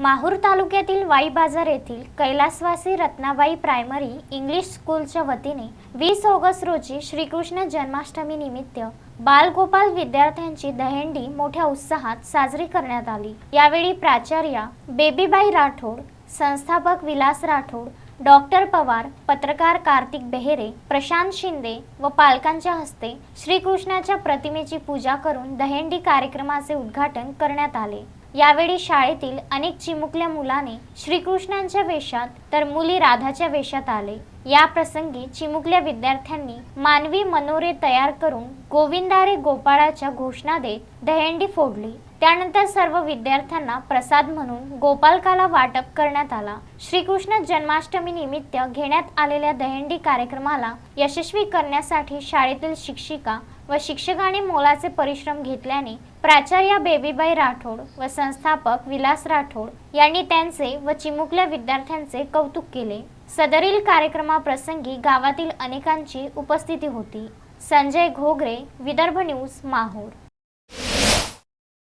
माहूर तालुक्यातील वाई बाजार येथील कैलासवासी रत्नाबाई प्रायमरी इंग्लिश स्कूलच्या वतीने वीस ऑगस्ट रोजी श्रीकृष्ण जन्माष्टमी निमित्त बालगोपाल विद्यार्थ्यांची दहंडी मोठ्या उत्साहात साजरी करण्यात आली. यावेळी प्राचार्या बेबीबाई राठोड संस्थापक विलास राठोड डॉक्टर पवार पत्रकार कार्तिक बेहेरे प्रशांत शिंदे व पालकांच्या हस्ते श्रीकृष्णाच्या प्रतिमेची पूजा करून दहेंडी कार्यक्रमाचे उद्घाटन करण्यात आले. यावेळी शाळेतील अनेक चिमुकल्या मुलाने श्रीकृष्णांच्या वेशात तर मुली राधाच्या वेशात आले. या प्रसंगी चिमुकल्या विद्यार्थ्यांनी मानवी मनोरे तयार करून गोविंदारे गोपाळाच्या घोषणा देत दहेंडी फोडली. त्यानंतर सर्व विद्यार्थ्यांना प्रसाद म्हणून गोपालकाला वाटप करण्यात आला. श्रीकृष्ण जन्माष्टमी निमित्त घेण्यात आलेल्या दहेंडी कार्यक्रमाला यशस्वी करण्यासाठी शाळेतील शिक्षिका व शिक्षकाने मोलाचे परिश्रम घेतल्याने प्राचार्य बेबीबाई राठोड व संस्थापक विलास राठोड यांनी त्यांचे व चिमुकल्या विद्यार्थ्यांचे कौतुक केले. सदरील कार्यक्रमाप्रसंगी गावातील अनेकांची उपस्थिती होती. संजय घोगरे विदर्भ न्यूज माहूर.